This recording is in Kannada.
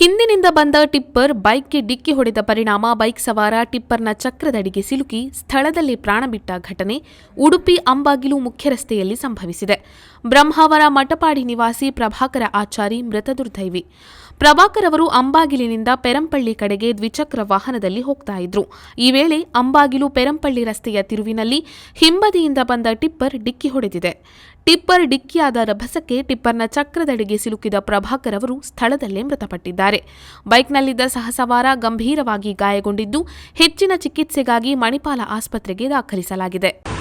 ಹಿಂದಿನಿಂದ ಬಂದ ಟಿಪ್ಪರ್ ಬೈಕ್ಗೆ ಡಿಕ್ಕಿ ಹೊಡೆದ ಪರಿಣಾಮ ಬೈಕ್ ಸವಾರ ಟಿಪ್ಪರ್ನ ಚಕ್ರದಡಿಗೆ ಸಿಲುಕಿ ಸ್ಥಳದಲ್ಲಿ ಪ್ರಾಣ ಬಿಟ್ಟ ಘಟನೆ ಉಡುಪಿ ಅಂಬಾಗಿಲು ಮುಖ್ಯ ರಸ್ತೆಯಲ್ಲಿ ಸಂಭವಿಸಿದೆ. ಬ್ರಹ್ಮಾವರ ಮಟಪಾಡಿ ನಿವಾಸಿ ಪ್ರಭಾಕರ ಆಚಾರಿ ಮೃತ ದುರ್ದೈವಿ ಪ್ರಭಾಕರ್ ಅವರು ಅಂಬಾಗಿಲಿನಿಂದ ಪೆರಂಪಳ್ಳಿ ಕಡೆಗೆ ದ್ವಿಚಕ್ರ ವಾಹನದಲ್ಲಿ ಹೋಗ್ತಾ ಇದ್ರು. ಈ ವೇಳೆ ಅಂಬಾಗಿಲು ಪೆರಂಪಳ್ಳಿ ರಸ್ತೆಯ ತಿರುವಿನಲ್ಲಿ ಹಿಂಬದಿಯಿಂದ ಬಂದ ಟಿಪ್ಪರ್ ಡಿಕ್ಕಿ ಹೊಡೆದಿದೆ. ಟಿಪ್ಪರ್ ಡಿಕ್ಕಿಯಾದ ರಭಸಕ್ಕೆ ಟಿಪ್ಪರ್ನ ಚಕ್ರದಡಿಗೆ ಸಿಲುಕಿದ ಪ್ರಭಾಕರ್ ಅವರು ಸ್ಥಳದಲ್ಲೇ ಮೃತಪಟ್ಟಿದ್ದಾರೆ. ಬೈಕ್ನಲ್ಲಿದ್ದ ಸಹಸವಾರ ಗಂಭೀರವಾಗಿ ಗಾಯಗೊಂಡಿದ್ದು ಹೆಚ್ಚಿನ ಚಿಕಿತ್ಸೆಗಾಗಿ ಮಣಿಪಾಲ ಆಸ್ಪತ್ರೆಗೆ ದಾಖಲಿಸಲಾಗಿದೆ.